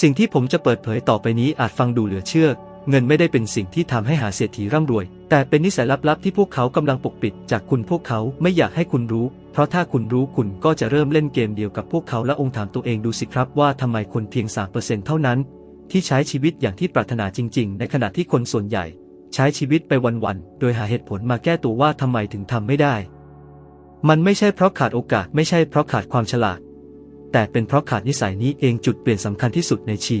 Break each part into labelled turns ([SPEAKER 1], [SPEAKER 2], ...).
[SPEAKER 1] สิ่งที่ผมจะเปิดเผยต่อไปนี้อาจฟังดูเหลือเชื่อ เงินไม่ได้เป็นสิ่งที่ทำให้หาเศรษฐีร่ำรวย แต่เป็นนิสัยลับๆที่พวกเขากำลังปกปิด จากคุณพวกเขาไม่อยากให้คุณรู้ เพราะถ้าคุณรู้คุณก็จะเริ่มเล่นเกมเดียวกับพวกเขาและองค์ถามตัวเองดูสิครับว่าทำไมคนเพียง3%เท่านั้น ที่ใช้ชีวิตอย่างที่ปรารถนาจริง ๆ ในขณะที่คนส่วนใหญ่ ใช้ชีวิตไปวันๆโดยหาเหตุผลมาแก้ตัวว่าทำไมถึงทำไม่ได้ มันไม่ใช่เพราะขาดโอกาสไม่ใช่เพราะขาดความฉลาด แต่เป็นเพราะขาดนิสัยนี้เองจุดเปลี่ยนสำคัญที่สุดในชี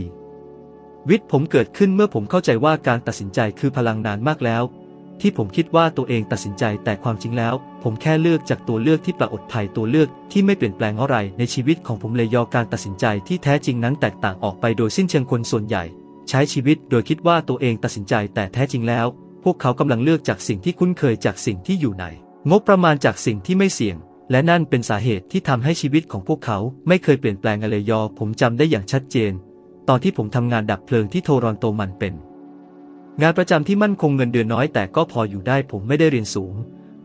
[SPEAKER 1] วิตผมเกิดขึ้นเมื่อผมเข้าใจว่าการตัดสินใจคือพลังนานมากแล้ว ที่ผมคิดว่าตัวเองตัดสินใจแต่ความจริงแล้ว ผมแค่เลือกจากตัวเลือกที่ปรากฏภัยตัวเลือกที่ไม่เปลี่ยนแปลงอะไรในชีวิตของผมเลยยอการตัดสินใจที่แท้จริงนั้นแตกต่างออกไปโดยสิ้นเชิงคนส่วนใหญ่ ใช้ชีวิตโดยคิดว่าตัวเองตัดสินใจแต่แท้จริงแล้ว พวกเขากำลังเลือกจากสิ่งที่คุ้นเคยจากสิ่งที่อยู่ในงบประมาณจากสิ่งที่ไม่เสี่ยง และนั่นเป็นสาเหตุที่ทำให้ชีวิตของพวกเขาไม่เคยเปลี่ยนแปลงอะไรยอ ผมจำได้อย่างชัดเจน ตอนที่ผมทำงานดับเพลิงที่โทรอนโตมันเป็น งานประจำที่มั่นคงเงินเดือนน้อยแต่ก็พออยู่ได้ผมไม่ได้เรียนสูง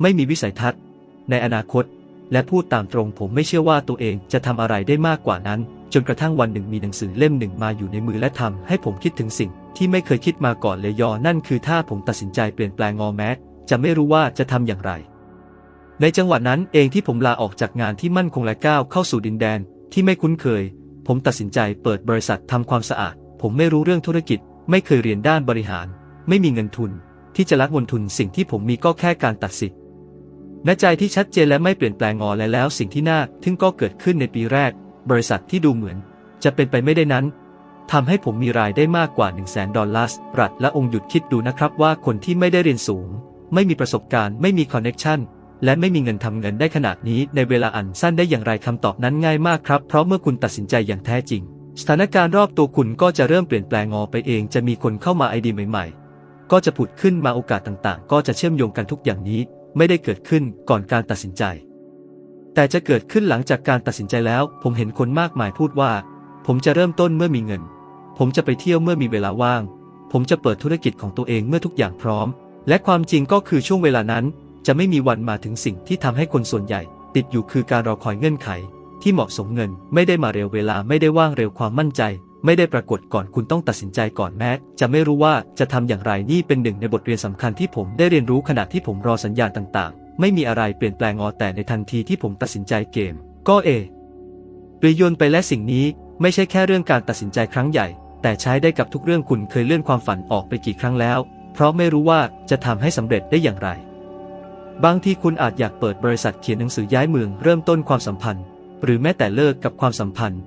[SPEAKER 1] ไม่มีวิสัยทัศน์ ในอนาคต และพูดตามตรงผมไม่เชื่อว่าตัวเองจะทำอะไรได้มากกว่านั้น จนกระทั่งวันหนึ่งมีหนังสือเล่มหนึ่งมาอยู่ในมือและทำให้ผมคิดถึงสิ่ง ที่ไม่เคยคิดมาก่อนเลยยอ นั่นคือถ้าผมตัดสินใจเปลี่ยนแปลงงอแม้จะไม่รู้ว่าจะทำอย่างไร ในจังหวะนั้นเองที่ผมลาออกจากงานที่มั่นคงและก้าวเข้าสู่ดินแดนที่ไม่คุ้นเคย ผมตัดสินใจเปิดบริษัททำความสะอาด ผมไม่รู้เรื่องธุรกิจ ไม่เคยเรียนด้านบริหาร ไม่มีเงินทุน ที่จะรักเงินทุนสิ่งที่ผมมีก็แค่การตัดสินณใจที่ชัดเจนและไม่เปลี่ยนแปลงงอและแล้วสิ่งที่น่าทึ่งก็เกิดขึ้นในปีแรก บริษัทที่ดูเหมือน จะเป็นไปไม่ได้นั้นทำให้ผมมีรายได้มากกว่า 1 0 0 0 0แสนดอลลาร์สรัฐและองค์หยุดคิดดูนะครับว่าคนที่ไม่ได้เรียนสูง ไม่มีประสบการณ์ ไม่มีคอนเน็ชัน และไม่มีเงินทำเงินได้ขนาดนี้ในเวลาอันสั้นได้อย่างไรคำตอบนั้นง่ายมากครับ เพราะเมื่อคุณตัดสินใจอย่างแท้จริง สถานการณ์รอบตัวคุณก็จะเริ่มเปลี่ยนแปลงงอไปเอง จะมีคนเข้ามาไอเดียใหม่ ๆ ก็จะผุดขึ้นมาโอกาสต่างๆ ก็จะเชื่อมโยงกันทุกอย่างนี้ ไม่ได้เกิดขึ้นก่อนการตัดสินใจ แต่จะเกิดขึ้นหลังจากการตัดสินใจแล้ว ผมเห็นคนมากมายพูดว่า ผมจะเริ่มต้นเมื่อมีเงิน ผมจะไปเที่ยวเมื่อมีเวลาว่าง ผมจะเปิดธุรกิจของตัวเองเมื่อทุกอย่างพร้อมและความจริงก็คือช่วงเวลานั้น จะไม่มีวันมาถึงสิ่งที่ทำให้คนส่วนใหญ่ ติดอยู่คือการรอคอยเงื่อนไข ที่เหมาะสมเงิน ไม่ได้มาเร็วเวลาไม่ได้ว่างเร็วความมั่นใจ ไม่ได้ปรากฏก่อนคุณต้องตัดสินใจก่อนแม้ จะไม่รู้ว่าจะทำอย่างไรนี่เป็นหนึ่งในบทเรียนสำคัญที่ผมได้เรียนรู้ขณะที่ผมรอสัญญาณต่างๆ ไม่มีอะไรเปลี่ยนแปลงอแต่ในทันทีที่ผมตัดสินใจเกม ก็เอเปลี่ยนไปและสิ่งนี้ไม่ใช่แค่เรื่องการตัดสินใจครั้งใหญ่ แต่ใช้ได้กับทุกเรื่องคุณเคยเลื่อนความฝันออกไปกี่ครั้งแล้ว เพราะไม่รู้ว่าจะทำให้สำเร็จได้อย่างไร บางทีคุณอาจอยากเปิดบริษัทเขียนหนังสือย้ายเมืองเริ่มต้นความสัมพันธ์ หรือแม้แต่เลิกกับความสัมพันธ์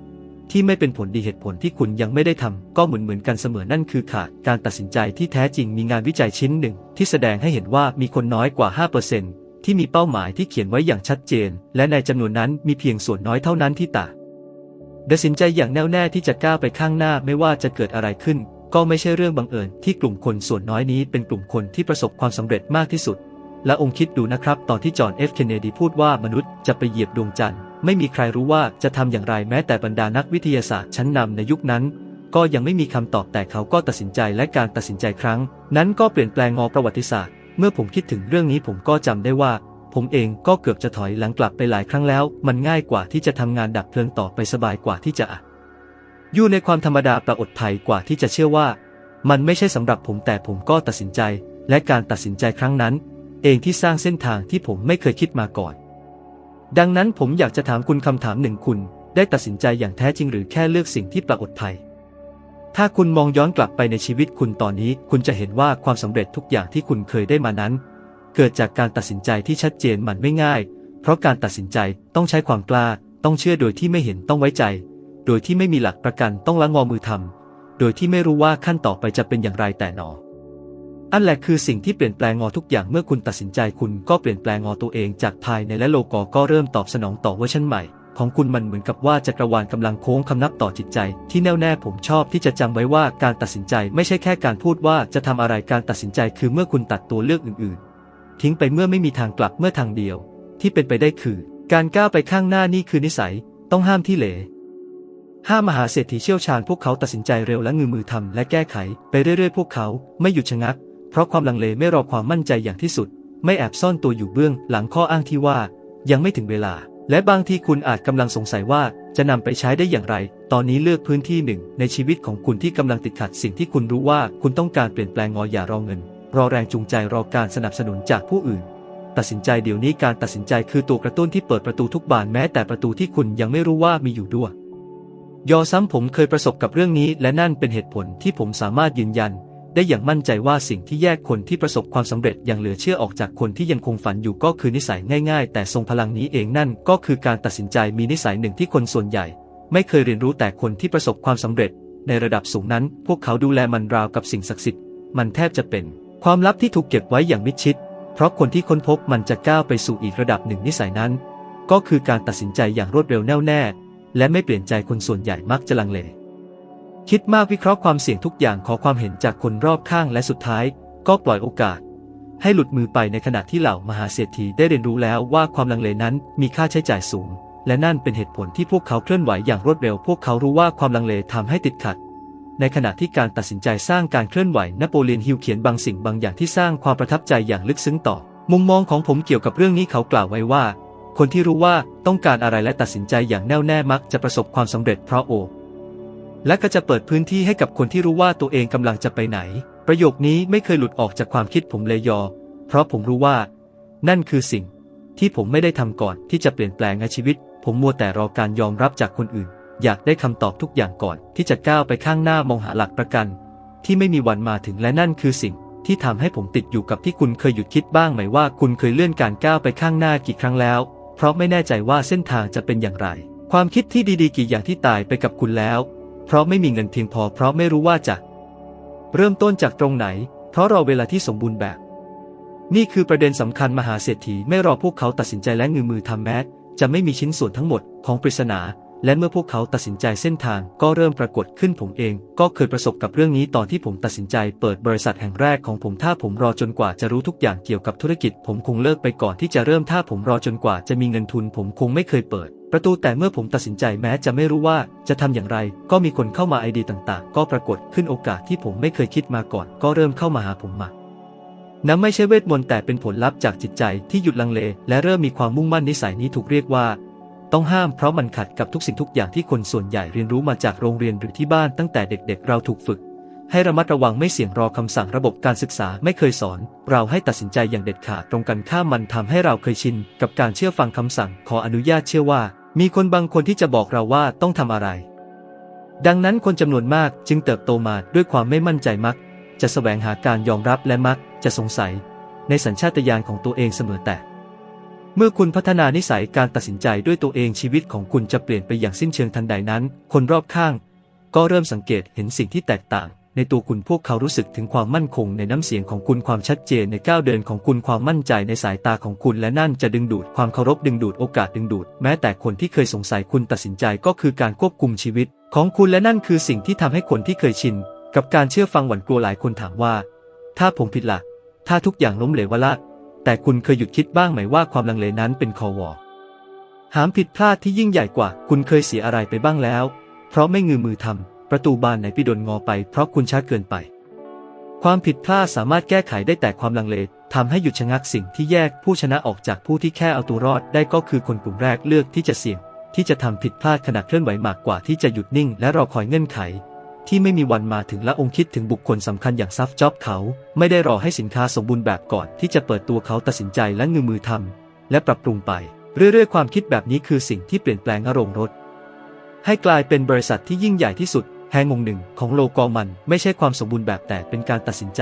[SPEAKER 1] ที่ไม่เป็นผลดีเหตุผลที่คุณยังไม่ได้ทำก็เหมือนเหมือนกันเสมอนั่นคือขาดการตัดสินใจที่แท้จริงมีงานวิจัยชิ้นหนึ่ง ที่แสดงให้เห็นว่ามีคนน้อยกว่า 5%ที่มีเป้าหมายที่เขียนไว้อย่างชัดเจน และในจำนวนนั้นมีเพียงส่วนน้อยเท่านั้นที่ตัดสินใจอย่างแน่วแน่ที่จะก้าวไปข้างหน้าไม่ว่าจะเกิดอะไรขึ้น ก็ไม่ใช่เรื่องบังเอิญที่กลุ่มคนส่วนน้อยนี้เป็นกลุ่มคนที่ประสบความสำเร็จมากที่สุด และองค์คิดดูนะครับ ตอนที่จอห์นเอฟเคนเนดีพูดว่ามนุษย์จะไปเหยียบดวงจันทร์ ไม่มีใครรู้ว่าจะทำอย่างไรแม้แต่บรรดานักวิทยาศาสตร์ชั้นนำในยุคนั้น ก็ยังไม่มีคำตอบแต่เขาก็ตัดสินใจและการตัดสินใจครั้ง นั้นก็เปลี่ยนแปลงงอประวัติศาสตร์ เมื่อผมคิดถึงเรื่องนี้ผมก็จำได้ว่า ผมเองก็เกือบจะถอยหลังกลับไปหลายครั้งแล้ว มันง่ายกว่าที่จะทำงานดับเพลิงต่อไปสบายกว่าที่จะอยู่ในความธรรมดาประอดภัยกว่าที่จะเชื่อว่า มันไม่ใช่สำหรับผมแต่ผมก็ตัดสินใจ และการตัดสินใจครั้งนั้น เองที่สร้างเส้นทางที่ผมไม่เคยคิดมาก่อน ดังนั้นผมอยากจะถามคุณคำถามหนึ่งคุณ ได้ตัดสินใจอย่างแท้จริงหรือแค่เลือกสิ่งที่ประอดภัย ถ้าคุณมองย้อนกลับไปในชีวิตคุณตอนนี้ คุณจะเห็นว่าความสำเร็จทุกอย่างที่คุณเคยได้มานั้น เกิดจากการตัดสินใจที่ชัดเจนมันไม่ง่าย เพราะการตัดสินใจต้องใช้ความกล้า ต้องเชื่อโดยที่ไม่เห็นต้องไว้ใจ โดยที่ไม่มีหลักประกันต้องละงอมือทำโดยที่ไม่รู้ว่าขั้นต่อไปจะเป็นอย่างไรแต่หนอ อันแหละคือสิ่งที่เปลี่ยนแปลงงอทุกอย่างเมื่อคุณตัดสินใจคุณก็เปลี่ยนแปลงงอตัวเองจากภายในและโลกอก็เริ่มตอบสนองต่อเวอร์ชันใหม่ ของคุณมันเหมือนกับว่าจักรวาลกำลังโค้งคำนับต่อจิตใจ ที่แน่วแน่ผมชอบที่จะจำไว้ว่าการตัดสินใจไม่ใช่แค่การพูดว่าจะทำอะไรการตัดสินใจคือเมื่อคุณตัดตัวเลือกอื่นๆ ทิ้งไปเมื่อไม่มีทางกลับเมื่อทางเดียว ที่เป็นไปได้คือ การก้าวไปข้างหน้านี่คือนิสัย ต้องห้ามที่เหลห้ามหาเศรษฐีเชี่ยวชาญพวกเขาตัดสินใจเร็วและงือมือทำและแก้ไข ไปเรื่อยๆ พวกเขาไม่หยุดชะงัก เพราะความลังเลไม่รอความมั่นใจอย่างที่สุด ไม่แอบซ่อนตัวอยู่เบื้องหลังข้ออ้างที่ว่ายังไม่ถึงเวลา และบางทีคุณอาจกำลังสงสัยว่าจะนำไปใช้ได้อย่างไร ตอนนี้เลือกพื้นที่หนึ่ง ในชีวิตของคุณที่กำลังติดขัดสิ่งที่คุณรู้ว่าคุณต้องการเปลี่ยนแปลงงออย่ารอเงิน รอแรงจูงใจรอการสนับสนุนจากผู้อื่น ตัดสินใจเดี๋ยวนี้การตัดสินใจคือตัวกระตุ้นที่เปิดประตูทุกบานแม้แต่ประตูที่คุณยังไม่รู้ว่ามีอยู่ด้วยยอซ้ำผมเคยประสบกับเรื่องนี้ และนั่นเป็นเหตุผลที่ผมสามารถยืนยัน ได้อย่างมั่นใจว่าสิ่งที่แยกคนที่ประสบความสำเร็จอย่างเหลือเชื่อออกจากคนที่ยังคงฝันอยู่ก็คือนิสัยง่ายๆ แต่ทรงพลังนี้เองนั่นก็คือการตัดสินใจมีนิสัยหนึ่งที่คนส่วนใหญ่ ไม่เคยเรียนรู้แต่คนที่ประสบความสำเร็จ ในระดับสูงนั้น พวกเขาดูแลมันราวกับสิ่งศักดิ์สิทธิ์มันแทบจะเป็น ความลับที่ถูกเก็บไว้อย่างมิดชิด เพราะคนที่ค้นพบมันจะก้าวไปสู่อีกระดับหนึ่งนิสัยนั้น ก็คือการตัดสินใจอย่างรวดเร็วแน่วแน่ และไม่เปลี่ยนใจคนส่วนใหญ่มักจะลังเล คิดมากวิเคราะห์ความเสี่ยงทุกอย่างขอความเห็นจากคนรอบข้างและสุดท้าย ก็ปล่อยโอกาส ให้หลุดมือไปในขณะที่เหล่ามหาเศรษฐีได้เรียนรู้แล้วว่าความลังเลนั้นมีค่าใช้จ่ายสูง และนั่นเป็นเหตุผลที่พวกเขาเคลื่อนไหวอย่างรวดเร็ว พวกเขารู้ว่าความลังเลทำให้ติดขัด ในขณะที่การตัดสินใจสร้างการเคลื่อนไหวนโปเลียนฮิลเขียนบางสิ่งบางอย่างที่สร้างความประทับใจอย่างลึกซึ้งต่อ มุมมองของผมเกี่ยวกับเรื่องนี้เขากล่าวไว้ว่า คนที่รู้ว่าต้องการอะไรและตัดสินใจอย่างแน่วแน่มักจะประสบความสำเร็จเพราะโอ และก็จะเปิดพื้นที่ให้กับคนที่รู้ว่าตัวเองกำลังจะไปไหน ประโยคนี้ไม่เคยหลุดออกจากความคิดผมเลยยอ เพราะผมรู้ว่า นั่นคือสิ่ง ที่ผมไม่ได้ทำก่อนที่จะเปลี่ยนแปลงในชีวิต ผมมัวแต่รอการยอมรับจากคนอื่น อยากได้คำตอบทุกอย่างก่อนที่จะก้าวไปข้างหน้ามองหาหลักประกัน ที่ไม่มีวันมาถึงและนั่นคือสิ่ง ที่ทำให้ผมติดอยู่กับที่คุณเคยหยุดคิดบ้างไหมว่าคุณเคยเลื่อนการก้าวไปข้างหน้ากี่ครั้งแล้ว เพราะไม่แน่ใจว่าเส้นทางจะเป็นอย่างไร ความคิดที่ดีๆกี่อย่างที่ตายไปกับคุณแล้ว เพราะไม่มีเงินเพียงพอเพราะไม่รู้ว่าจะ เริ่มต้นจากตรงไหน เพราะรอเวลาที่สมบูรณ์แบบ นี่คือประเด็นสำคัญมหาเศรษฐีไม่รอพวกเขาตัดสินใจและงือมือทำแม้จะไม่มีชิ้นส่วนทั้งหมดของปริศนา และเมื่อพวกเขาตัดสินใจเส้นทางก็เริ่มปรากฏขึ้นผมเอง ก็เคยประสบกับเรื่องนี้ตอนที่ผมตัดสินใจเปิดบริษัทแห่งแรกของผมถ้าผมรอจนกว่าจะรู้ทุกอย่างเกี่ยวกับธุรกิจ ผมคงเลิกไปก่อนที่จะเริ่มถ้าผมรอจนกว่าจะมีเงินทุน ผมคงไม่เคยเปิด ประตูแต่เมื่อผมตัดสินใจแม้จะไม่รู้ว่าจะทำอย่างไร ก็มีคนเข้ามาไอเดียต่างๆ ก็ปรากฏขึ้นโอกาสที่ผมไม่เคยคิดมาก่อน ก็เริ่มเข้ามาหาผมมานั้นไม่ใช่เวทมนต์แต่เป็นผลลัพธ์จากจิตใจที่หยุดลังเล และเริ่มมีความมุ่งมั่นนิสัยนี้ถูกเรียกว่า ต้องห้ามเพราะมันขัดกับทุกสิ่งทุกอย่างที่คนส่วนใหญ่เรียนรู้มาจากโรงเรียนหรือที่บ้านตั้งแต่เด็กๆเราถูกฝึก ให้ระมัดระวังไม่เสี่ยงรอคำสั่งระบบการศึกษาไม่เคยสอน เราให้ตัดสินใจอย่างเด็ดขาดตรงกันข้ามมันทำให้เราเคยชินกับการเชื่อฟังคำสั่ง ขออนุญาตเชื่อว่า มีคนบางคนที่จะบอกเราว่าต้องทำอะไร ดังนั้นคนจำนวนมากจึงเติบโตมาด้วยความไม่มั่นใจมัก จะแสวงหาการยอมรับและมักจะสงสัย ในสัญชาตญาณของตัวเองเสมอแต่ เมื่อคุณพัฒนานิสัยการตัดสินใจด้วยตัวเองชีวิตของคุณจะเปลี่ยนไปอย่างสิ้นเชิงทันใดนั้น คนรอบข้าง ก็เริ่มสังเกตเห็นสิ่งที่แตกต่าง ในตัวคุณพวกเขารู้สึกถึงความมั่นคงในน้ำเสียงของคุณความชัดเจนในก้าวเดินของคุณความมั่นใจในสายตาของคุณและนั่นจะดึงดูดความเคารพดึงดูดโอกาสดึงดูด แม้แต่คนที่เคยสงสัยคุณตัดสินใจก็คือการควบคุมชีวิต ของคุณและนั่นคือสิ่งที่ทำให้คนที่เคยชิน กับการเชื่อฟังหวั่นกลัวหลายคนถามว่า ถ้าผมผิดละ่ะ ถ้าทุกอย่างล้มเหลววละแต่คุณเคยหยุดคิดบ้างไหมว่าความลังเลนั้นเป็นคอวอหามผิดพลาดที่ยิ่งใหญ่กว่า คุณเคยเสียอะไรไปบ้างแล้ว เพราะไม่งือมือทำ ประตูบานไหนปิดนงอไปเพราะคุณช้าเกินไป ความผิดพลาดสามารถแก้ไขได้แต่ความลังเลทำให้หยุดชะงักสิ่งที่แยกผู้ชนะออกจากผู้ที่แค่เอาตัวรอดได้ก็คือคนกลุ่มแรกเลือกที่จะเสี่ยง ที่จะทำผิดพลาดขณะเคลื่อนไหวมากกว่าที่จะหยุดนิ่ง และรอคอยเงื่อนไข ที่ไม่มีวันมาถึงและองค์คิดถึงบุคคลสำคัญอย่างซัฟจ็อบเขา ไม่ได้รอให้สินค้าสมบูรณ์แบบก่อน ที่จะเปิดตัวเขาตัดสินใจและงือมือทำและปรับปรุงไป เรื่อยๆ ความคิดแบบนี้คือสิ่งที่เปลี่ยนแปลงอารมณ์รถให้กลายเป็นบริษัทที่ยิ่งใหญ่ที่สุด แห่งงหนึ่งของโลกอมันไม่ใช่ความสมบูรณ์แบบแต่เป็นการตัดสินใจ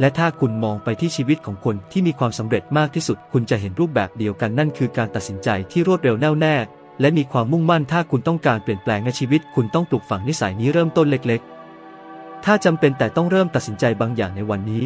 [SPEAKER 1] และถ้าคุณมองไปที่ชีวิตของคนที่มีความสำเร็จมากที่สุด คุณจะเห็นรูปแบบเดียวกันนั่นคือการตัดสินใจที่รวดเร็วแน่วแน่ และมีความมุ่งมั่นถ้าคุณต้องการเปลี่ยนแปลงในชีวิต คุณต้องปลูกฝังนิสัยนี้เริ่มต้นเล็ก ๆ ถ้าจำเป็นแต่ต้องเริ่มตัดสินใจบางอย่างในวันนี้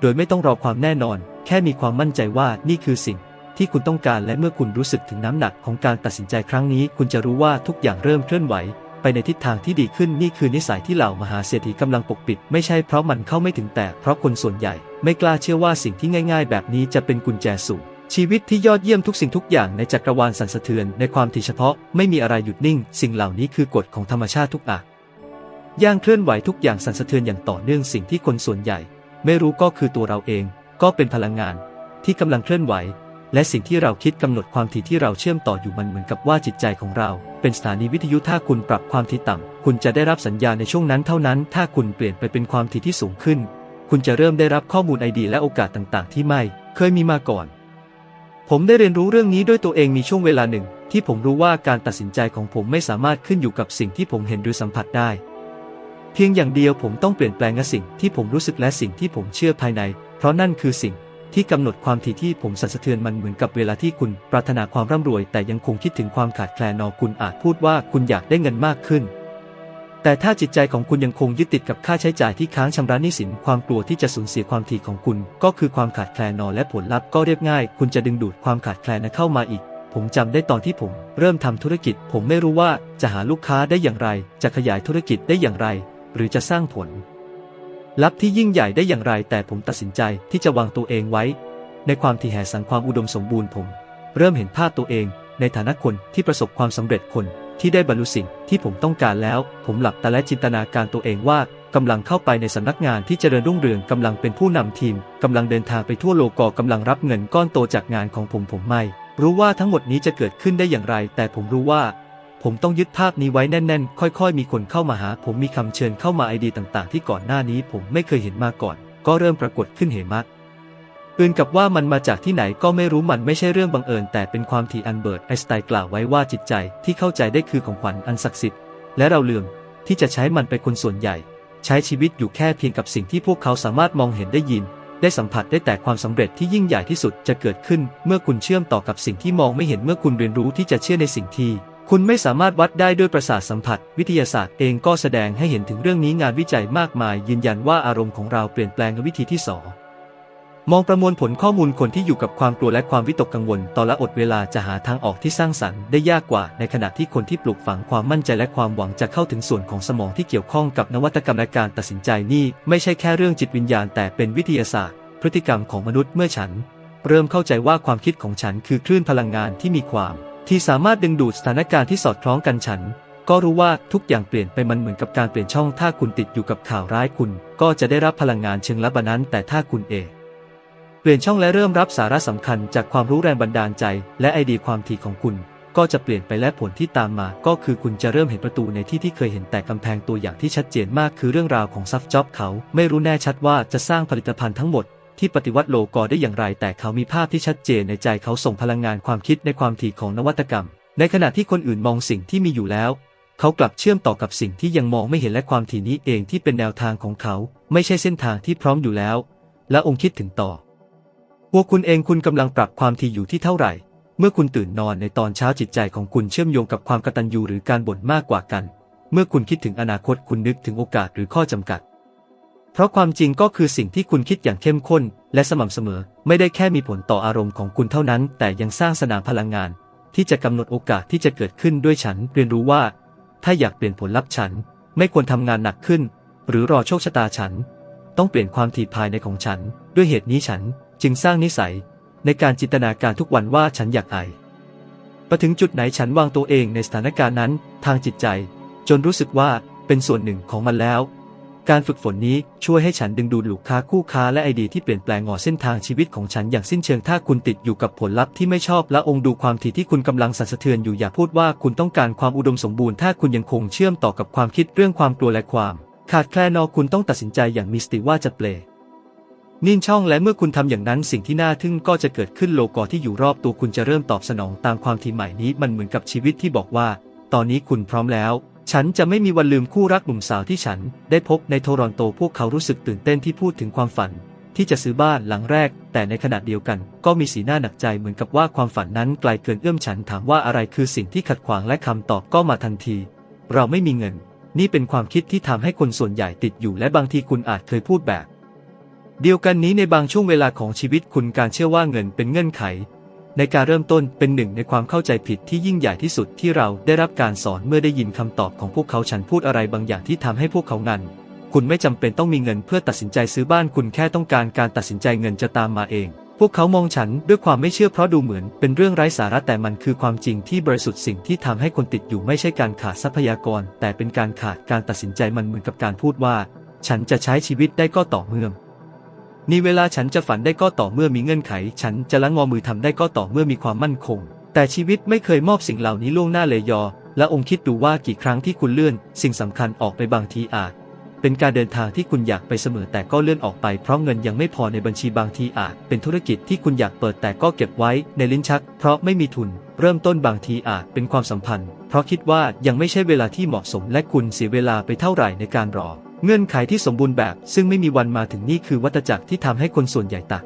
[SPEAKER 1] โดยไม่ต้องรอความแน่นอน แค่มีความมั่นใจว่านี่คือสิ่งที่คุณต้องการและเมื่อคุณรู้สึกถึงน้ำหนักของการตัดสินใจครั้งนี้ คุณจะรู้ว่าทุกอย่างเริ่มเคลื่อนไหว ไปในทิศทางที่ดีขึ้นนี่คือนิสัยที่เหล่ามหาเศรษฐีกำลังปกปิด ไม่ใช่เพราะมันเข้าไม่ถึงแต่เพราะคนส่วนใหญ่ ไม่กล้าเชื่อว่าสิ่งที่ง่าย ๆ แบบนี้จะเป็นกุญแจสู่ชีวิตที่ยอดเยี่ยมทุกสิ่งทุกอย่างในจักรวาลสั่นสะเทือนในความที่เฉพาะไม่มีอะไรหยุดนิ่ง สิ่งเหล่านี้คือกฎของธรรมชาติทุกอย่างย่างเคลื่อนไหวทุกอย่างสั่นสะเทือนอย่างต่อเนื่องสิ่งที่คนส่วนใหญ่ ไม่รู้ก็คือตัวเราเอง ก็เป็นพลังงาน ที่กำลังเคลื่อนไหว และสิ่งที่เราคิดกำหนดความถี่ที่เราเชื่อมต่ออยู่มันเหมือนกับว่าจิตใจของเรา เป็นสถานีวิทยุถ้าคุณปรับความถี่ต่ำ คุณจะได้รับสัญญาณในช่วงนั้นเท่านั้น ถ้าคุณเปลี่ยนไปเป็นความถี่ที่สูงขึ้น คุณจะเริ่มได้รับข้อมูลไอเดียและโอกาสต่างๆ ที่ไม่เคยมีมาก่อน ผมได้เรียนรู้เรื่องนี้ด้วยตัวเองมีช่วงเวลาหนึ่ง ที่ผมรู้ว่าการตัดสินใจของผมไม่สามารถขึ้นอยู่กับสิ่งที่ผมเห็นหรือสัมผัสได้ เพียงอย่างเดียวผมต้องเปลี่ยนแปลงสิ่งที่ผมรู้สึกและสิ่งที่ผมเชื่อภายใน เพราะนั่นคือสิ่ง ที่กำหนดความถี่ที่ผมสั่นสะเทือนมันเหมือนกับเวลาที่คุณปรารถนาความร่ำรวย แต่ยังคงคิดถึงความขาดแคลนนอคุณอาจพูดว่าคุณอยากได้เงินมากขึ้น แต่ถ้าจิตใจของคุณยังคงยึดติดกับค่าใช้จ่ายที่ค้างชำระหนี้สินความกลัวที่จะสูญเสียความถี่ของคุณ ก็คือความขาดแคลนนอและผลลัพธ์ก็เรียบง่าย คุณจะดึงดูดความขาดแคลนนั้นเข้ามาอีกผมจำได้ตอนที่ผม เริ่มทำธุรกิจ ผมไม่รู้ว่าจะหาลูกค้าได้อย่างไร จะขยายธุรกิจได้อย่างไร หรือจะสร้างผล ลัพธ์ที่ยิ่งใหญ่ได้อย่างไร แต่ผมตัดสินใจที่จะวางตัวเองไว้ ในความที่แห่สังความอุดมสมบูรณ์ผม เริ่มเห็นภาพตัวเองในฐานะคนที่ประสบความสำเร็จคนที่ได้บรรลุสิ่งที่ผมต้องการแล้ว ผมหลับตาและจินตนาการตัวเองว่ากำลังเข้าไปในสำนักงานที่เจริญรุ่งเรืองกำลังเป็นผู้นำทีมกำลังเดินทางไปทั่วโลกกำลังรับเงินก้อนโตจากงานของผมผมไม่ รู้ว่าทั้งหมดนี้จะเกิดขึ้นได้อย่างไร แต่ผมรู้ว่า ผมต้องยึดภาพนี้ไว้แน่นๆ ค่อยๆ มีคนเข้ามาหา ผมมีคำเชิญเข้ามาไอเดียต่างๆ ที่ก่อนหน้านี้ผมไม่เคยเห็นมาก่อน ก็เริ่มปรากฏขึ้นเหมะอื่นกับว่ามันมาจากที่ไหนก็ไม่รู้มันไม่ใช่เรื่องบังเอิญ แต่เป็นความที่อันเบิร์ตไอนสไตน์กล่าวไว้ว่าจิตใจที่เข้าใจได้คือของขวัญอันศักดิ์สิทธิ์ และเราเลืมที่จะใช้มันไปคนส่วนใหญ่ ใช้ชีวิตอยู่แค่เพียงกับสิ่งที่พวกเขาสามารถมองเห็นได้ยิน ได้สัมผัสได้แต่ความสำเร็จที่ยิ่งใหญ่ที่สุดจะเกิดขึ้น เมื่อคุณเชื่อมต่อกับสิ่งที่มองไม่เห็นเมื่อคุณเรียนรู้ที่จะเชื่อในสิ่งที่ คุณไม่สามารถวัดได้ด้วยประสาทสัมผัส วิทยาศาสตร์เองก็แสดงให้เห็นถึงเรื่องนี้งานวิจัยมากมาย ยืนยันว่าอารมณ์ของเราเปลี่ยนแปลงวิธีที่สองมองประมวลผลข้อมูลคนที่อยู่กับความกลัวและความวิตกกังวลตอนละอดเวลาจะหาทางออกที่สร้างสรรค์ได้ยากกว่า ในขณะที่คนที่ปลูกฝังความมั่นใจและความหวังจะเข้าถึงส่วนของสมองที่เกี่ยวข้องกับนวัตกรรมและการตัดสินใจนี่ ไม่ใช่แค่เรื่องจิตวิญญาณแต่เป็นวิทยาศาสตร์ พฤติกรรมของมนุษย์เมื่อฉัน เริ่มเข้าใจว่าความคิดของฉันคือคลื่นพลังงานที่มีความ ที่สามารถดึงดูดสถานการณ์ที่สอดคล้องกันฉัน ก็รู้ว่าทุกอย่างเปลี่ยนไปมันเหมือนกับการเปลี่ยนช่อง ถ้าคุณติดอยู่กับข่าวร้ายคุณ ก็จะได้รับพลังงานเชิงลับนั้น แต่ถ้าคุณเองเปลี่ยนช่องและเริ่มรับสาระสำคัญจากความรู้แรงบันดาลใจ และไอเดียความถี่ของคุณ ก็จะเปลี่ยนไปและผลที่ตามมา ก็คือคุณจะเริ่มเห็นประตูในที่ที่เคยเห็นแต่กำแพงตัวอย่างที่ชัดเจนมาก คือเรื่องราวของซัฟจ็อบเขา ไม่รู้แน่ชัดว่าจะสร้างผลิตภัณฑ์ทั้งหมด ที่ปฏิวัติโลกอได้อย่างไร แต่เขามีภาพที่ชัดเจนในใจเขาส่งพลังงานความคิดในความถี่ของนวัตกรรม ในขณะที่คนอื่นมองสิ่งที่มีอยู่แล้ว เขากลับเชื่อมต่อกับสิ่งที่ยังมองไม่เห็นและความถี่นี้เองที่เป็นแนวทางของเขา ไม่ใช่เส้นทางที่พร้อมอยู่แล้ว และองค์คิดถึงต่อตัวคุณเองคุณกำลังปรับความถี่อยู่ที่เท่าไหร่ เมื่อคุณตื่นนอนในตอนเช้าจิตใจของคุณเชื่อมโยงกับความกตัญญูหรือการบ่นมากกว่ากัน เมื่อคุณคิดถึงอนาคตคุณนึกถึงโอกาสหรือข้อจำกัด เพราะความจริงก็คือสิ่งที่คุณคิดอย่างเข้มข้น และสม่ำเสมอ ไม่ได้แค่มีผลต่ออารมณ์ของคุณเท่านั้น แต่ยังสร้างสนามพลังงาน ที่จะกำหนดโอกาสที่จะเกิดขึ้นด้วยฉัน เรียนรู้ว่า ถ้าอยากเปลี่ยนผลลัพธ์ฉัน ไม่ควรทำงานหนักขึ้น หรือรอโชคชะตาฉัน ต้องเปลี่ยนความถี่ภายในของฉัน ด้วยเหตุนี้ฉันจึงสร้างนิสัย ในการจินตนาการทุกวันว่าฉันอยากไอไปถึงจุดไหนฉันวางตัวเองในสถานการณ์นั้น ทางจิตใจ จนรู้สึกว่าเป็นส่วนหนึ่งของมันแล้ว การฝึกฝนนี้ช่วยให้ฉันดึงดูดลูกค้าคู่ค้าและไอเดียที่เปลี่ยนแปลงงอเส้นทางชีวิตของฉันอย่างสิ้นเชิงถ้าคุณติดอยู่กับผลลัพธ์ที่ไม่ชอบและองค์ดูความถี่ที่คุณกำลังสั่นสะเทือนอยู่อย่าพูดว่าคุณต้องการความอุดมสมบูรณ์ถ้าคุณยังคงเชื่อมต่อกับความคิดเรื่องความกลัวและความ ขาดแคลนนอคุณต้องตัดสินใจอย่างมีสติว่าจะเปลนิ่งช่องและเมื่อคุณทำอย่างนั้นสิ่งที่น่าทึ่งก็จะเกิดขึ้นโลกอที่อยู่รอบตัวคุณจะเริ่มตอบสนองตามความที่ใหม่นี้มันเหมือนกับชีวิตที่บอกว่า ตอนนี้คุณพร้อมแล้ว ฉันจะไม่มีวันลืมคู่รักหนุ่มสาวที่ฉันได้พบในโทรอนโตพวกเขารู้สึกตื่นเต้นที่พูดถึงความฝัน ที่จะซื้อบ้านหลังแรก แต่ในขณะเดียวกัน ก็มีสีหน้าหนักใจเหมือนกับว่าความฝันนั้นไกลเกินเอื้อมฉันถามว่าอะไรคือสิ่งที่ขัดขวางและคำตอบก็มาทันที เราไม่มีเงิน นี่เป็นความคิดที่ทำให้คนส่วนใหญ่ติดอยู่และบางทีคุณอาจเคยพูดแบบ เดียวกันนี้ในบางช่วงเวลาของชีวิตคุณการเชื่อว่าเงินเป็นเงื่อนไข ในการเริ่มต้นเป็นหนึ่งในความเข้าใจผิดที่ยิ่งใหญ่ที่สุดที่เราได้รับการสอนเมื่อได้ยินคำตอบของพวกเขาฉันพูดอะไรบางอย่างที่ทำให้พวกเขางัน คุณไม่จำเป็นต้องมีเงินเพื่อตัดสินใจซื้อบ้านคุณแค่ต้องการการตัดสินใจเงินจะตามมาเอง พวกเขามองฉันด้วยความไม่เชื่อเพราะดูเหมือนเป็นเรื่องไร้สาระแต่มันคือความจริงที่บริสุทธิ์สิ่งที่ทำให้คนติดอยู่ไม่ใช่การขาดทรัพยากร แต่เป็นการขาดการตัดสินใจมันเหมือนกับการพูดว่า ฉันจะใช้ชีวิตได้ก็ต่อเมื่อ นี่เวลาฉันจะฝันได้ก็ต่อเมื่อมีเงื่อนไข ฉันจะละงอมือทำได้ก็ต่อเมื่อมีความมั่นคง แต่ชีวิตไม่เคยมอบสิ่งเหล่านี้ล่วงหน้าเลยยอ และองค์คิดดูว่ากี่ครั้งที่คุณเลื่อน สิ่งสำคัญออกไปบางทีอาจ เป็นการเดินทางที่คุณอยากไปเสมอแต่ก็เลื่อนออกไปเพราะเงินยังไม่พอในบัญชีบางทีอาจ เป็นธุรกิจที่คุณอยากเปิดแต่ก็เก็บไว้ในลิ้นชัก เพราะไม่มีทุน เริ่มต้นบางทีอาจเป็นความสัมพันธ์ เพราะคิดว่ายังไม่ใช่เวลาที่เหมาะสมและคุณเสียเวลาไปเท่าไหร่ในการรอ เงื่อนไขที่สมบูรณ์แบบซึ่งไม่มีวันมาถึงนี่คือวัฏจักรที่ทำให้คนส่วนใหญ่ตัก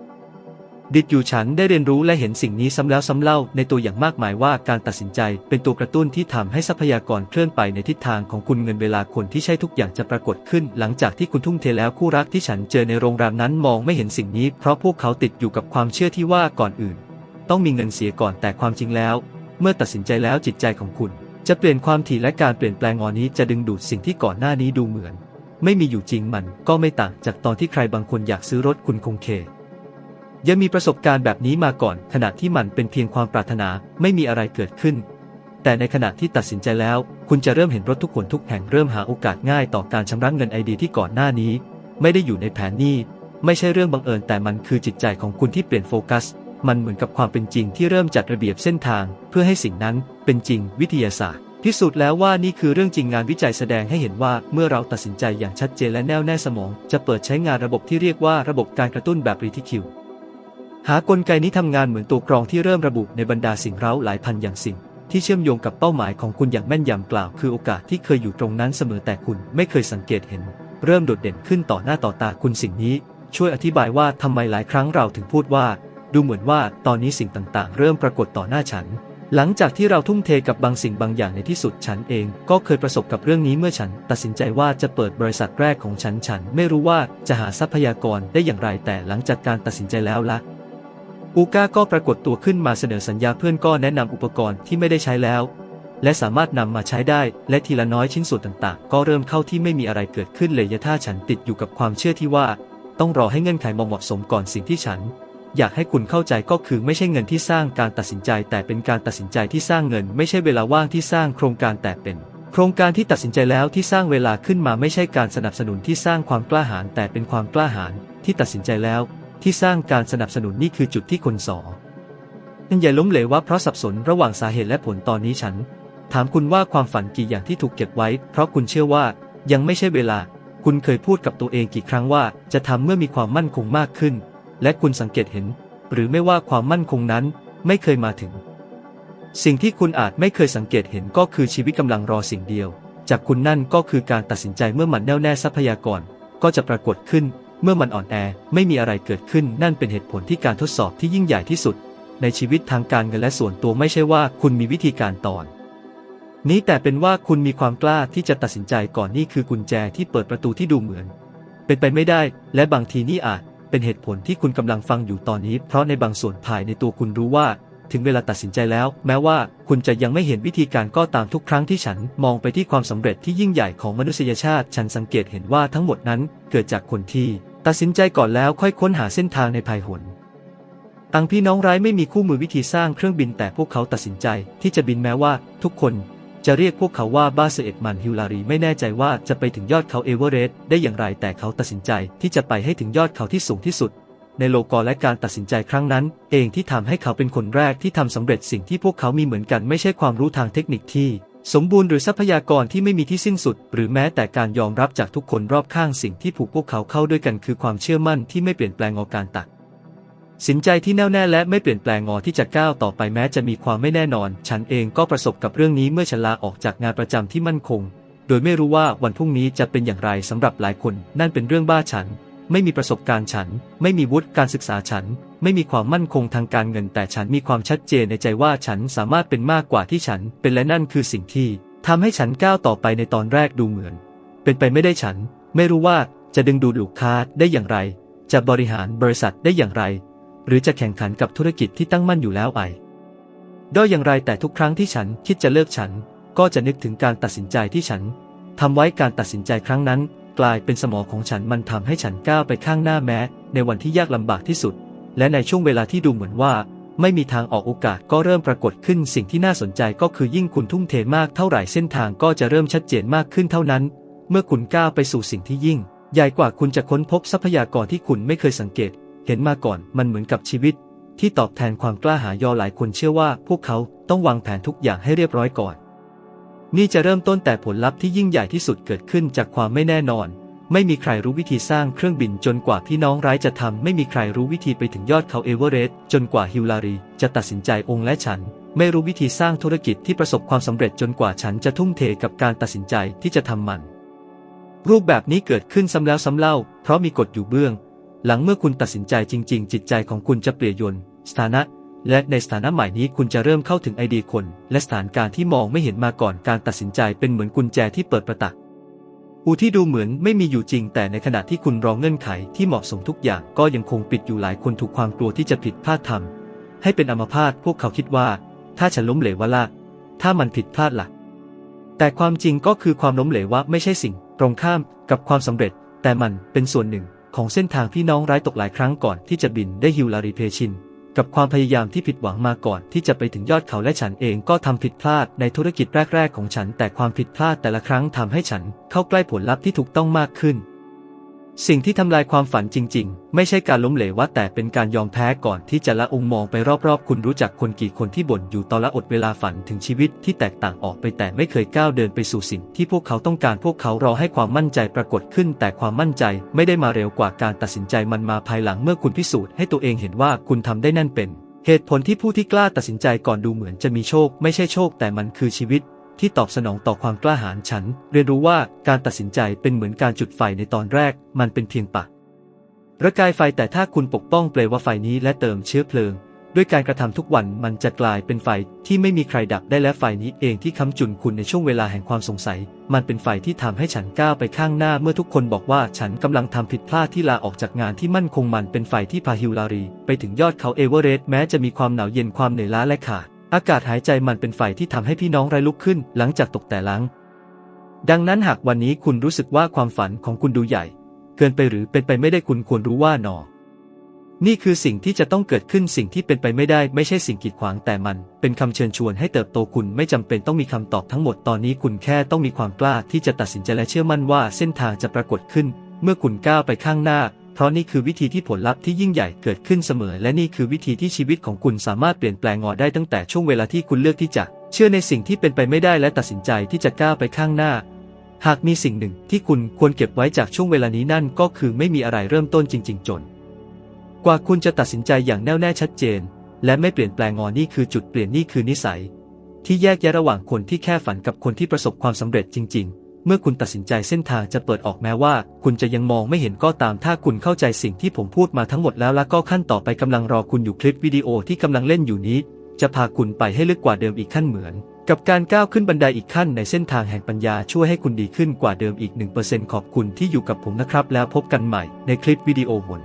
[SPEAKER 1] ดิดอยู่ฉันได้เรียนรู้และเห็นสิ่งนี้ซ้ำแล้วซ้ำเล่าในตัวอย่างมากมายว่าการตัดสินใจเป็นตัวกระตุ้นที่ทำให้ทรัพยากรเคลื่อนไปในทิศทางของคุณเงินเวลาคนที่ใช่ทุกอย่างจะปรากฏขึ้น หลังจากที่คุณทุ่มเทแล้วคู่รักที่ฉันเจอในโรงแรมนั้นมองไม่เห็นสิ่งนี้ เพราะพวกเขาติดอยู่กับความเชื่อที่ว่าก่อนอื่น ต้องมีเงินเสียก่อนแต่ความจริงแล้ว เมื่อตัดสินใจแล้วจิตใจของคุณ จะเปลี่ยนความถี่และการเปลี่ยนแปลงงอนี้จะดึงดูดสิ่งที่ก่อนหน้านี้ดูเหมือน ไม่มีอยู่จริงมันก็ไม่ต่างจากตอนที่ใครบางคนอยากซื้อรถคุณคงเค ยังมีประสบการณ์แบบนี้มาก่อน ขณะที่มันเป็นเพียงความปรารถนาไม่มีอะไรเกิดขึ้น แต่ในขณะที่ตัดสินใจแล้ว คุณจะเริ่มเห็นรถทุกคนทุกแห่งเริ่มหาโอกาสง่ายต่อการชำระเงินไอเดียที่ก่อนหน้านี้ ไม่ได้อยู่ในแผนนี้ ไม่ใช่เรื่องบังเอิญแต่มันคือจิตใจของคุณที่เปลี่ยนโฟกัส มันเหมือนกับความเป็นจริงที่เริ่มจัดระเบียบเส้นทาง เพื่อให้สิ่งนั้นเป็นจริงวิทยาศาสตร์ พิสูจน์แล้วว่านี่คือเรื่องจริงงานวิจัยแสดงให้เห็นว่าเมื่อเราตัดสินใจอย่างชัดเจนและแน่วแน่สมอง จะเปิดใช้งานระบบที่เรียกว่าระบบการกระตุ้นแบบรีทิคิว หากลไกนี้ทำงานเหมือนตัวกรองที่เริ่มระบุในบรรดาสิ่งเร้าหลายพันอย่างสิ่ง ที่เชื่อมโยงกับเป้าหมายของคุณอย่างแม่นยำกล่าว คือโอกาสที่เคยอยู่ตรงนั้นเสมอแต่คุณไม่เคยสังเกตเห็น เริ่มโดดเด่นขึ้นต่อหน้าต่อตาคุณสิ่งนี้ ช่วยอธิบายว่าทำไมหลายครั้งเราถึงพูดว่า ดูเหมือนว่าตอนนี้สิ่งต่างๆ เริ่มปรากฏต่อหน้าฉัน หลังจากที่เราทุ่มเทกับบางสิ่งบางอย่างในที่สุดฉันเองก็เคยประสบกับเรื่องนี้เมื่อฉัน ตัดสินใจว่าจะเปิดบริษัทแรกของฉันฉัน ไม่รู้ว่าจะหาทรัพยากรได้อย่างไรแต่หลังจากการตัดสินใจแล้วละอูก้าก็ปรากฏตัวขึ้นมาเสนอสัญญาเพื่อนก็แนะนำอุปกรณ์ที่ไม่ได้ใช้แล้ว และสามารถนำมาใช้ได้ และทีละน้อยชิ้นส่วนต่างๆ ก็เริ่มเข้าที่ไม่มีอะไรเกิดขึ้นเลยยะถ้าฉันติดอยู่กับความเชื่อที่ว่า ต้องรอให้เงื่อนไขเหมาะสมก่อนสิ่งที่ฉัน อยากให้คุณเข้าใจก็คือไม่ใช่เงินที่สร้างการตัดสินใจ แต่เป็นการตัดสินใจที่สร้างเงิน ไม่ใช่เวลาว่างที่สร้างโครงการแต่เป็น โครงการที่ตัดสินใจแล้วที่สร้างเวลาขึ้นมาไม่ใช่การสนับสนุนที่สร้างความกล้าหาญแต่เป็นความกล้าหาญที่ตัดสินใจแล้ว ที่สร้างการสนับสนุนนี่คือจุดที่คนสอนั่นอย่ล้มเหลวว่าเพราะสับสนระหว่างสาเหตุและผลตอนนี้ฉัน ถามคุณว่าความฝันกี่อย่างที่ถูกเก็บไว้ เพราะคุณเชื่อว่ายังไม่ใช่เวลา คุณเคยพูดกับตัวเองกี่ครั้งว่า จะทำเมื่อมีความมั่นคงมากขึ้น และคุณสังเกตเห็น หรือไม่ว่าความมั่นคงนั้นไม่เคยมาถึง สิ่งที่คุณอาจไม่เคยสังเกตเห็นก็คือชีวิตกำลังรอสิ่งเดียว จากคุณนั่นก็คือการตัดสินใจเมื่อมันแน่วแน่ทรัพยากร ก็จะปรากฏขึ้น เมื่อมันอ่อนแอไม่มีอะไรเกิดขึ้นนั่นเป็นเหตุผลที่การทดสอบที่ยิ่งใหญ่ที่สุด ในชีวิตทางการเงินและส่วนตัวไม่ใช่ว่าคุณมีวิธีการตอนนี้แต่เป็นว่าคุณมีความกล้าที่จะตัดสินใจก่อนนี่คือกุญแจที่เปิดประตูที่ดูเหมือน เป็นไปไม่ได้ และบางทีนี่อาจ เป็นเหตุผลที่คุณกำลังฟังอยู่ตอนนี้ เพราะในบางส่วนภายในตัวคุณรู้ว่า ถึงเวลาตัดสินใจแล้ว แม้ว่าคุณจะยังไม่เห็นวิธีการก็ตามทุกครั้งที่ฉันมองไปที่ความสำเร็จที่ยิ่งใหญ่ของมนุษยชาติ ฉันสังเกตเห็นว่าทั้งหมดนั้นเกิดจากคนที่ ตัดสินใจก่อนแล้วค่อยค้นหาเส้นทางในภายหนอังพี่น้องร้ายไม่มีคู่มือวิธีสร้างเครื่องบินแต่พวกเขาตัดสินใจที่จะบินแม้ว่าทุกคน จะเรียกพวกเขาว่าบ้าเสเอ็ดมันฮิลลารีไม่แน่ใจว่าจะไปถึงยอดเขาเอเวอเรสต์ได้อย่างไรแต่เขาตัดสินใจที่จะไปให้ถึงยอดเขาที่สูงที่สุด ในโลกอและการตัดสินใจครั้งนั้น เองที่ทำให้เขาเป็นคนแรกที่ทำสำเร็จสิ่งที่พวกเขามีเหมือนกันไม่ใช่ความรู้ทางเทคนิคที่ สมบูรณ์หรือทรัพยากรที่ไม่มีที่สิ้นสุด หรือแม้แต่การยอมรับจากทุกคนรอบข้างสิ่งที่ผูกพวกเขาเข้าด้วยกันคือความเชื่อมั่นที่ไม่เปลี่ยนแปลงออกการตัด สินใจที่แน่วแน่และไม่เปลี่ยนแปลงงอที่จะก้าวต่อไปแม้จะมีความไม่แน่นอน ฉันเองก็ประสบกับเรื่องนี้เมื่อฉันลาออกจากงานประจำที่มั่นคง โดยไม่รู้ว่าวันพรุ่งนี้จะเป็นอย่างไรสำหรับหลายคน นั่นเป็นเรื่องบ้าฉัน ไม่มีประสบการณ์ฉัน ไม่มีวุฒิการศึกษาฉัน ไม่มีความมั่นคงทางการเงิน แต่ฉันมีความชัดเจนในใจว่าฉันสามารถเป็นมากกว่าที่ฉัน เป็นและนั่นคือสิ่งที่ทำให้ฉันก้าวต่อไปในตอนแรกดูเหมือน เป็นไปไม่ได้ฉัน ไม่รู้ว่าจะดึงดูดลูกค้าได้อย่างไร จะบริหารบริษัทได้อย่างไร หรือจะแข่งขันกับธุรกิจที่ตั้งมั่นอยู่แล้วไปด้อยอย่างไรแต่ทุกครั้งที่ฉันคิดจะเลิกฉัน ก็จะนึกถึงการตัดสินใจที่ฉันทำไว้การตัดสินใจครั้งนั้น กลายเป็นสมองของฉันมันทำให้ฉันก้าวไปข้างหน้าแม้ ในวันที่ยากลำบากที่สุด และในช่วงเวลาที่ดูเหมือนว่า ไม่มีทางออกโอกาสก็เริ่มปรากฏขึ้นสิ่งที่น่าสนใจก็คือยิ่งคุณทุ่มเทมากเท่าไหร่เส้นทางก็จะเริ่มชัดเจนมากขึ้นเท่านั้น เมื่อคุณก้าวไปสู่สิ่งที่ยิ่ง ใหญ่กว่าคุณจะค้นพบทรัพยากรที่คุณไม่เคยสังเกต เห็นมาก่อนมันเหมือนกับชีวิต ที่ตอบแทนความกล้าหาญยอหลายคนเชื่อว่า พวกเขาต้องวางแผนทุกอย่างให้เรียบร้อยก่อน นี่จะเริ่มต้นแต่ผลลัพธ์ที่ยิ่งใหญ่ที่สุดเกิดขึ้นจากความไม่แน่นอน ไม่มีใครรู้วิธีสร้างเครื่องบินจนกว่าพี่น้องร้ายจะทำไม่มีใครรู้วิธีไปถึงยอดเขาเอเวอเรสต์จนกว่าฮิลลารีจะตัดสินใจองค์และฉันไม่รู้วิธีสร้างธุรกิจที่ประสบความสำเร็จจนกว่าฉันจะทุ่มเทกับการตัดสินใจที่จะทำมัน รูปแบบนี้เกิดขึ้นซ้ำแล้วซ้ำเล่า เพราะมีกฎอยู่เบื้อง หลังเมื่อคุณตัดสินใจจริง ๆ จิตใจของคุณจะเปลี่ยนยนสถานะ และในสถานะใหม่นี้คุณจะเริ่มเข้าถึงไอเดียคน และสถานการณ์ที่มองไม่เห็นมาก่อนการตัดสินใจเป็นเหมือนกุญแจที่เปิดประตักอูที่ดูเหมือนไม่มีอยู่จริง แต่ในขณะที่คุณรองเงื่อนไขที่เหมาะสมทุกอย่างก็ยังคงปิดอยู่หลายคนถูกความกลัวที่จะผิดพลาดทำให้เป็นอัมพาตพวกเขาคิดว่า ถ้าฉันล้มเหลวว่าล่ะถ้ามันผิดพลาดล่ะ แต่ความจริงก็คือความล้มเหลวว่าไม่ใช่สิ่ง ตรงข้ามกับความสำเร็จ แต่มันเป็นส่วนหนึ่ง ของเส้นทางพี่น้องร้ายตกหลายครั้งก่อนที่จะบินได้ฮิวลารีเพชิน กับความพยายามที่ผิดหวังมาก่อนที่จะไปถึงยอดเขาและฉันเองก็ทำผิดพลาดในธุรกิจแรก ๆ ของฉัน แต่ความผิดพลาดแต่ละครั้งทำให้ฉันเข้าใกล้ผลลัพธ์ที่ถูกต้องมากขึ้น สิ่งที่ทำลายความฝันจริง ๆ ไม่ใช่การล้มเหลวว่าแต่เป็นการยอมแพ้ก่อนที่จะละองมองไปรอบๆ คุณรู้จักคนกี่คนที่บ่นอยู่ตอนละอดเวลาฝันถึงชีวิตที่แตกต่างออกไปแต่ไม่เคยก้าวเดินไปสู่สิ่งที่พวกเขาต้องการพวกเขารอให้ความมั่นใจปรากฏขึ้น แต่ความมั่นใจไม่ได้มาเร็วกว่าการตัดสินใจมันมาภายหลังเมื่อคุณพิสูจน์ให้ตัวเองเห็นว่าคุณทำได้นั่นเป็น เหตุผลที่ผู้ที่กล้าตัดสินใจก่อนดูเหมือนจะมีโชค ไม่ใช่โชคแต่มันคือชีวิต ที่ตอบสนองต่อความกล้าหาญฉัน เรียนรู้ว่าการตัดสินใจเป็นเหมือนการจุดไฟในตอนแรก มันเป็นเพียงปะระกายไฟแต่ถ้าคุณปกป้องเปลวว่าไฟนี้และเติมเชื้อเพลิง ด้วยการกระทำทุกวันมันจะกลายเป็นไฟที่ไม่มีใครดับได้และไฟนี้เองที่ค้ำจุนคุณในช่วงเวลาแห่งความสงสัย มันเป็นไฟที่ทำให้ฉันก้าวไปข้างหน้าเมื่อทุกคนบอกว่าฉันกำลังทำผิดพลาดที่ลาออกจากงานที่มั่นคงมันเป็นไฟที่พาฮิลลารี ไปถึงยอดเขาเอเวอเรสต์แม้จะมีความหนาวเย็นความเหนื่อยล้าและขาด อากาศหายใจมันเป็นไฟที่ทำให้พี่น้องไรลุกขึ้น หลังจากตกแต่ลัง ดังนั้นหากวันนี้คุณรู้สึกว่าความฝันของคุณดูใหญ่ เกินไปหรือเป็นไปไม่ได้คุณควรรู้ว่าหนอ นี่คือสิ่งที่จะต้องเกิดขึ้นสิ่งที่เป็นไปไม่ได้ไม่ใช่สิ่งกีดขวางแต่มัน เป็นคำเชิญชวนให้เติบโตคุณไม่จำเป็นต้องมีคำตอบทั้งหมดตอนนี้คุณแค่ต้องมีความกล้าที่จะตัดสินใจและเชื่อมั่นว่าเส้นทางจะปรากฏขึ้น เมื่อคุณก้าวไปข้างหน้า เพราะนี่คือวิธีที่ผลลัพธ์ที่ยิ่งใหญ่เกิดขึ้นเสมอ และนี่คือวิธีที่ชีวิตของคุณสามารถเปลี่ยนแปลงงอได้ตั้งแต่ช่วงเวลาที่คุณเลือกที่จะเชื่อในสิ่งที่เป็นไปไม่ได้และตัดสินใจที่จะก้าวไปข้างหน้า หากมีสิ่งหนึ่งที่คุณควรเก็บไว้จากช่วงเวลานี้นั่นก็คือไม่มีอะไรเริ่มต้นจริง ๆ จน กว่าคุณจะตัดสินใจอย่างแน่วแน่ชัดเจน และไม่เปลี่ยนแปลงงอนี่คือจุดเปลี่ยนนี่คือนิสัย ที่แยกแยะระหว่างคนที่แค่ฝันกับคนที่ประสบความสำเร็จจริง ๆ เมื่อคุณตัดสินใจเส้นทางจะเปิดออกแม้ว่า คุณจะยังมองไม่เห็นก็ตามถ้าคุณเข้าใจสิ่งที่ผมพูดมาทั้งหมดแล้วและก็ขั้นต่อไปกำลังรอคุณอยู่คลิปวิดีโอที่กำลังเล่นอยู่นี้ จะพาคุณไปให้ลึกกว่าเดิมอีกขั้นเหมือน กับการก้าวขึ้นบันไดอีกขั้นในเส้นทางแห่งปัญญาช่วยให้คุณดีขึ้นกว่าเดิมอีก 1%ขอบคุณที่อยู่กับผมนะครับ แล้วพบกันใหม่ในคลิปวิดีโอหน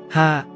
[SPEAKER 1] 5